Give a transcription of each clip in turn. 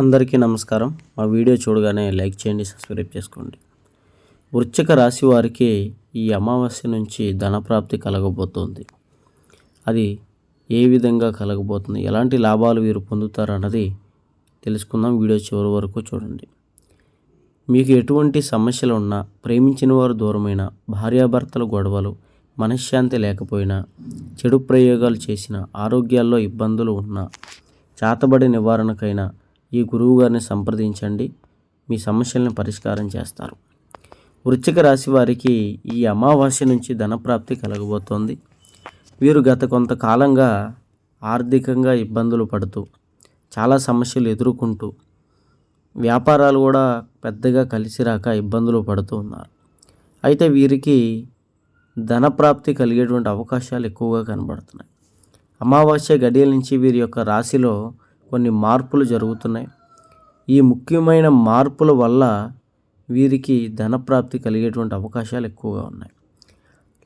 అందరికీ నమస్కారం. మా వీడియో చూడగానే లైక్ చేయండి సబ్స్క్రైబ్ చేసుకోండి. వృశ్చిక రాశి వారికి ఈ అమావాస్య నుంచి ధనప్రాప్తి కలగబోతోంది. అది ఏ విధంగా కలగబోతుంది? ఎలాంటి లాభాలు వీరు పొందుతారు అన్నది తెలుసుకుందాం. వీడియో చివరి వరకు చూడండి. మీకు ఎటువంటి సమస్యలు ఉన్నా ప్రేమించిన వారు దూరమైన భార్యాభర్తల గొడవలు మనశ్శాంతి లేకపోయినా చెడు ప్రయోగాలు చేసిన ఆరోగ్యాల్లో ఇబ్బందులు ఉన్నా చాతబడి నివారణకైనా ఈ గురువు గారిని సంప్రదించండి. మీ సమస్యలను పరిష్కారం చేస్తారు. వృశ్చిక రాశి వారికి ఈ అమావాస్య నుంచి ధనప్రాప్తి కలగబోతోంది. వీరు గత కొంతకాలంగా ఆర్థికంగా ఇబ్బందులు పడుతూ చాలా సమస్యలు ఎదుర్కొంటూ వ్యాపారాలు కూడా పెద్దగా కలిసి రాక ఇబ్బందులు పడుతూ ఉన్నారు. అయితే వీరికి ధనప్రాప్తి కలిగేటువంటి అవకాశాలు ఎక్కువగా కనబడుతున్నాయి. అమావాస్య గడియల నుంచి వీరి యొక్క రాశిలో కొన్ని మార్పులు జరుగుతున్నాయి. ఈ ముఖ్యమైన మార్పుల వల్ల వీరికి ధనప్రాప్తి కలిగేటువంటి అవకాశాలు ఎక్కువగా ఉన్నాయి.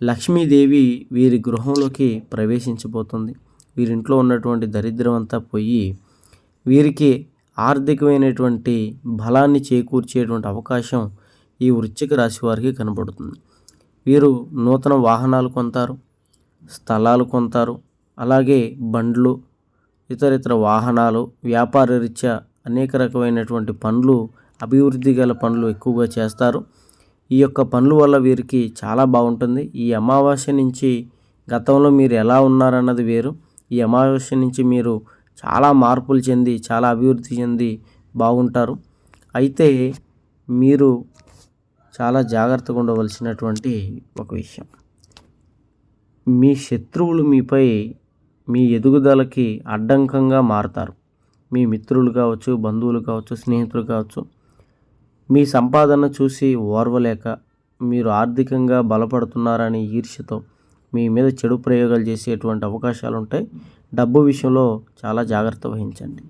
లక్ష్మీదేవి వీరి గృహంలోకి ప్రవేశించబోతుంది. వీరింట్లో ఉన్నటువంటి దరిద్రం అంతా పోయి వీరికి ఆర్థికమైనటువంటి బలాన్ని చేకూర్చేటువంటి అవకాశం ఈ వృశ్చిక రాశి వారికి కనబడుతుంది. వీరు నూతన వాహనాలు కొంటారు స్థలాలు కొంటారు అలాగే బండ్లు ఇతర ఇతర వాహనాలు వ్యాపార రీత్యా అనేక రకమైనటువంటి పనులు అభివృద్ధి గల పనులు ఎక్కువగా చేస్తారు. ఈ యొక్క పనుల వల్ల వీరికి చాలా బాగుంటుంది. ఈ అమావాస్య నుంచి గతంలో మీరు ఎలా ఉన్నారన్నది వేరు. ఈ అమావాస్య నుంచి మీరు చాలా మార్పులు చెంది చాలా అభివృద్ధి చెంది బాగుంటారు. అయితే మీరు చాలా జాగ్రత్తగా ఉండవలసినటువంటి ఒక విషయం. మీ శత్రువులు మీపై మీ ఎదుగుదలకి అడ్డంకంగా మారతారు. మీ మిత్రులు కావచ్చు బంధువులు కావచ్చు స్నేహితులు కావచ్చు. మీ సంపాదన చూసి ఓర్వలేక మీరు ఆర్థికంగా బలపడుతున్నారని ఈర్ష్యతో మీ మీద చెడు ప్రయోగాలు చేసేటువంటి అవకాశాలు ఉంటాయి డబ్బు విషయంలో చాలా జాగ్రత్త వహించండి.